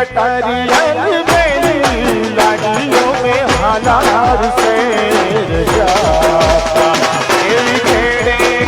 कटरियल मेरी लाडियों में हालार से जाता तेरी खेड़े